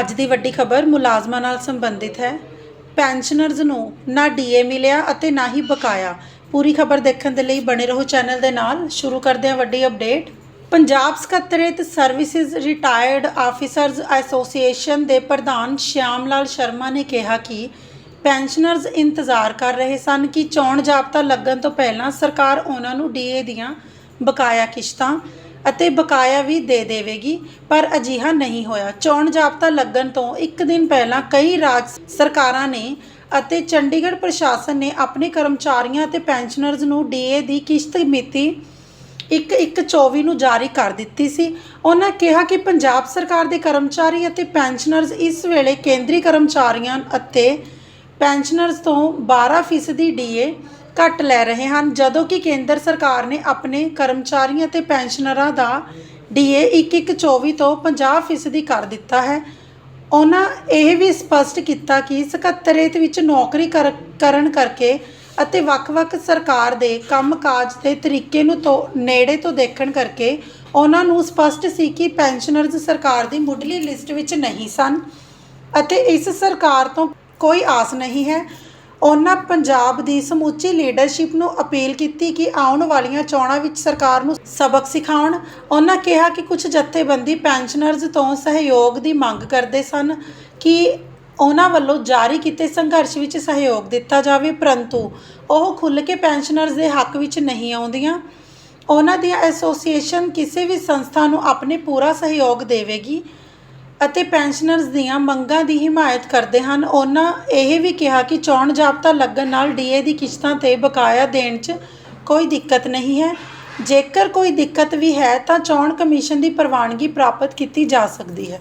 ਅੱਜ ਦੀ ਵੱਡੀ ਖਬਰ ਮੁਲਾਜ਼ਮਾਂ ਨਾਲ ਸੰਬੰਧਿਤ ਹੈ। ਪੈਨਸ਼ਨਰਜ਼ ਨੂੰ ਨਾ ਡੀਏ ਮਿਲਿਆ ਅਤੇ ਨਾ ਹੀ ਬਕਾਇਆ। ਪੂਰੀ ਖਬਰ ਦੇਖਣ ਦੇ ਲਈ ਬਣੇ ਰਹੋ ਚੈਨਲ ਦੇ ਨਾਲ। ਸ਼ੁਰੂ ਕਰਦੇ ਹਾਂ ਵੱਡੀ ਅਪਡੇਟ। ਪੰਜਾਬ ਸਕੱਤਰੇਤ ਸਰਵਿਸਿਜ਼ ਰਿਟਾਇਰਡ ਆਫੀਸਰਜ਼ ਐਸੋਸੀਏਸ਼ਨ ਦੇ ਪ੍ਰਧਾਨ ਸ਼ਿਆਮ ਲਾਲ ਸ਼ਰਮਾ ਨੇ ਕਿਹਾ ਕਿ ਪੈਨਸ਼ਨਰਜ਼ ਇੰਤਜ਼ਾਰ ਕਰ ਰਹੇ ਸਨ ਕਿ ਚੋਣ ਜਾਬਤਾ ਲੱਗਣ ਤੋਂ ਪਹਿਲਾਂ ਸਰਕਾਰ ਉਹਨਾਂ ਨੂੰ ਡੀਏ ਦੀਆਂ ਬਕਾਇਆ ਕਿਸ਼ਤਾਂ ਅਤੇ ਬਕਾਇਆ ਵੀ ਦੇ ਦੇਵੇਗੀ, ਪਰ ਅਜਿਹਾ ਨਹੀਂ ਹੋਇਆ। ਚੋਣ ਜਾਬਤਾ ਲੱਗਣ ਤੋਂ ਇੱਕ ਦਿਨ ਪਹਿਲਾਂ ਕਈ ਰਾਜ ਸਰਕਾਰਾਂ ਨੇ ਅਤੇ ਚੰਡੀਗੜ੍ਹ ਪ੍ਰਸ਼ਾਸਨ ਨੇ ਆਪਣੇ ਕਰਮਚਾਰੀਆਂ ਅਤੇ ਪੈਨਸ਼ਨਰਜ਼ ਨੂੰ ਡੀਏ ਦੀ ਕਿਸ਼ਤ ਮਿਤੀ 1/1/24 ਨੂੰ ਜਾਰੀ ਕਰ ਦਿੱਤੀ ਸੀ। ਉਹਨਾਂ ਕਿਹਾ ਕਿ ਪੰਜਾਬ ਸਰਕਾਰ ਦੇ ਕਰਮਚਾਰੀ ਅਤੇ ਪੈਨਸ਼ਨਰਜ਼ ਇਸ ਵੇਲੇ ਕੇਂਦਰੀ ਕਰਮਚਾਰੀਆਂ ਅਤੇ ਪੈਨਸ਼ਨਰਜ਼ ਤੋਂ 12% ਡੀਏ ਘੱਟ ਲੈ ਰਹੇ ਹਨ, ਜਦੋਂ ਕਿ ਕੇਂਦਰ ਸਰਕਾਰ ਨੇ ਆਪਣੇ ਕਰਮਚਾਰੀਆਂ ਅਤੇ ਪੈਨਸ਼ਨਰਾਂ ਦਾ ਡੀਏ 1/1/24 ਤੋਂ 50% ਕਰ ਦਿੱਤਾ ਹੈ। ਉਹਨਾਂ ਇਹ ਵੀ ਸਪਸ਼ਟ ਕੀਤਾ ਕਿ ਸਕੱਤਰੇਤ ਵਿੱਚ ਨੌਕਰੀ ਕਰ- ਕਰਨ ਕਰਕੇ ਅਤੇ ਵੱਖ-ਵੱਖ ਸਰਕਾਰ ਦੇ ਕੰਮਕਾਜ ਦੇ ਤਰੀਕੇ ਨੂੰ ਤੋਂ, ਨੇੜੇ ਤੋਂ ਦੇਖਣ ਕਰਕੇ ਉਹਨਾਂ ਨੂੰ ਸਪਸ਼ਟ ਸੀ ਕਿ ਪੈਨਸ਼ਨਰਜ਼ ਸਰਕਾਰ ਦੀ ਮੁੱਢਲੀ ਲਿਸਟ ਵਿੱਚ ਨਹੀਂ ਸਨ ਅਤੇ ਇਸ ਸਰਕਾਰ ਤੋਂ ਕੋਈ ਆਸ ਨਹੀਂ ਹੈ। ਉਹਨਾਂ ਪੰਜਾਬ ਦੀ ਸਮੁੱਚੀ ਲੀਡਰਸ਼ਿਪ ਨੂੰ ਅਪੀਲ ਕੀਤੀ ਕਿ ਆਉਣ ਵਾਲੀਆਂ ਚੋਣਾਂ ਵਿੱਚ ਸਰਕਾਰ ਨੂੰ ਸਬਕ ਸਿਖਾਉਣ। ਉਹਨਾਂ ਕਿਹਾ ਕਿ ਕੁਝ ਜਥੇਬੰਦੀ ਪੈਨਸ਼ਨਰਜ਼ ਤੋਂ ਸਹਿਯੋਗ ਦੀ ਮੰਗ ਕਰਦੇ ਸਨ ਕਿ ਉਹਨਾਂ ਵੱਲੋਂ ਜਾਰੀ ਕੀਤੇ ਸੰਘਰਸ਼ ਵਿੱਚ ਸਹਿਯੋਗ ਦਿੱਤਾ ਜਾਵੇ, ਪਰੰਤੂ ਉਹ ਖੁੱਲ੍ਹ ਕੇ ਪੈਨਸ਼ਨਰਜ਼ ਦੇ ਹੱਕ ਵਿੱਚ ਨਹੀਂ ਆਉਂਦੀਆਂ। ਉਹਨਾਂ ਦੀਆਂ ਐਸੋਸੀਏਸ਼ਨ ਕਿਸੇ ਵੀ ਸੰਸਥਾ ਨੂੰ ਆਪਣੇ ਪੂਰਾ ਸਹਿਯੋਗ ਦੇਵੇਗੀ। ਅਤੇ ਪੈਨਸ਼ਨਰਜ਼ ਦੀਆਂ ਮੰਗਾਂ ਦੀ ਹਿਮਾਇਤ ਕਰਦੇ ਹਨ। ਉਹਨਾਂ ਇਹ ਵੀ ਕਿਹਾ ਕਿ ਚੋਣ ਜਾਬਤਾ ਲੱਗਣ ਨਾਲ ਡੀਏ ਦੀ ਕਿਸ਼ਤਾਂ ਤੇ ਬਕਾਇਆ ਦੇਣ 'ਚ ਕੋਈ ਦਿੱਕਤ ਨਹੀਂ ਹੈ। ਜੇਕਰ ਕੋਈ ਦਿੱਕਤ ਵੀ ਹੈ ਤਾਂ ਚੋਣ ਕਮਿਸ਼ਨ ਦੀ ਪ੍ਰਵਾਨਗੀ ਪ੍ਰਾਪਤ ਕੀਤੀ ਜਾ ਸਕਦੀ ਹੈ।